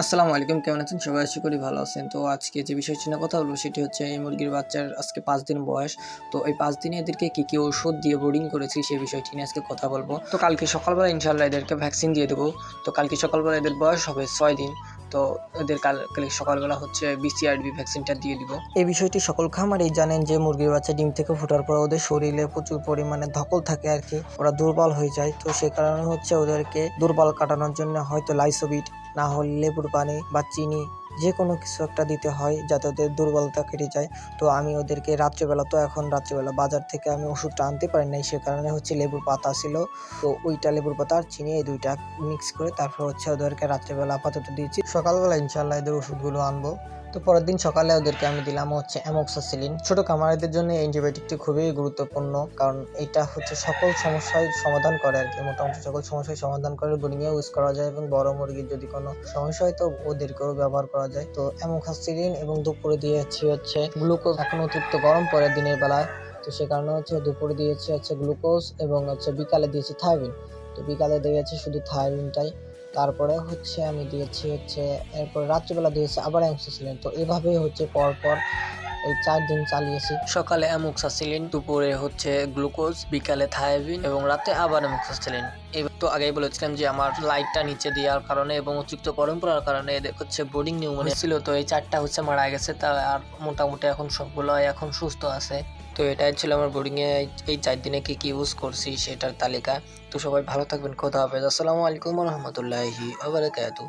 আসসালামু আলাইকুম, কেমন আছেন? সবাই আশা করি ভালো আছেন। তো আজকে যে বিষয়টি নিয়ে কথা বলব সেটি হচ্ছে এই মুরগির বাচ্চার আজকে পাঁচ দিন বয়স। তো এই পাঁচ দিনে এদেরকে কী কী ওষুধ দিয়ে বোর্ডিং করেছি সেই বিষয়টি নিয়ে আজকে কথা বলব। তো কালকে সকালবেলা ইনশাল্লাহ এদেরকে ভ্যাকসিন দিয়ে দেবো। তো কালকে সকালবেলা এদের বয়স হবে ছয় দিন। তো এদের কাল, কালকে সকালবেলা হচ্ছে বিসিআরবি ভ্যাকসিনটা দিয়ে দিব। এই বিষয়টি সকল খামারেই জানেন যে মুরগির বাচ্চা ডিম থেকে ফোটার পর ওদের শরীরে প্রচুর পরিমাণে ধকল থাকে আর কি। ওরা দুর্বল হয়ে যায়। তো সে কারণে হচ্ছে ওদেরকে দুর্বল কাটানোর জন্য হয়তো লাইসোবিট না হলে লেবুর পানি বা চিনি যে কোনো কিছু একটা দিতে হয় যাতে ওদের দুর্বলতা কেটে যায়। তো আমি ওদেরকে রাত্রেবেলা তো এখন রাত্রেবেলা বাজার থেকে আমি ওষুধটা আনতে পারি নাই, সে কারণে হচ্ছে লেবুর পাতা ছিল। তো ওইটা লেবুর পাতা আর চিনি এই দুইটা মিক্স করে তারপর হচ্ছে ওদেরকে রাত্রেবেলা আপাতত দিয়েছি। সকালবেলা ইনশাল্লাহ এদের ওষুধগুলো আনব। তো পরের দিন সকালে ওদেরকে আমি দিলাম হচ্ছে অ্যামোক্সাসিলিন। ছোট কামারিদের জন্য অ্যান্টিবায়োটিকটি খুবই গুরুত্বপূর্ণ, কারণ এটা হচ্ছে সকল সমস্যার সমাধান করে আর কি। মোটামুটি সকল সমস্যার সমাধান করে বোর্ডিংয়ে ইউজ করা যায় এবং বড় মুরগির যদি কোনো সমস্যা হয় তো ওদেরকেও ব্যবহার করা যায়। তো অ্যামোক্সাসিলিন এবং দুপুরে দিয়েছি হচ্ছে গ্লুকোজ, এখন অতিরিক্ত গরম পরে দিনের বেলায়। তো সে কারণে হচ্ছে দুপুরে দিয়েছি হচ্ছে গ্লুকোজ এবং হচ্ছে বিকালে দিয়েছি থাইবিন তো বিকালে দিয়েছি শুধু থাইবিনটাই তারপরে হচ্ছে আমি দিয়েছি হচ্ছে, এরপর রাত্রিবেলা দিয়েছি আবার অ্যামোক্সাসিলিন। তো এভাবেই হচ্ছে পরপর এই চার দিন চালিয়েছি। সকালে অ্যামোক্সাসিলিন, দুপুরে হচ্ছে গ্লুকোজ, বিকালে থায়াবিন এবং রাতে আবার অ্যামোক্সাসিলিন। এবার তো আগেই বলেছিলাম যে আমার লাইটটা নিচে দেওয়ার কারণে এবং অতিরিক্ত গরম পড়ার কারণে এদের হচ্ছে বোর্ডিং নিউমোনিয়া ছিল। তো এই চারটা হচ্ছে মারা গেছে, তা আর মোটামুটি এখন সবগুলো এখন সুস্থ আছে। তো এটাই ছিল আমার বোর্ডিংয়ে এই চার দিনে কি কি ইউজ করছি সেটার তালিকা। তো সবাই ভালো থাকবেন, খোদা হাফেজ। আসসালামু আলাইকুম রহমতুল্লাহি আবরাকাতু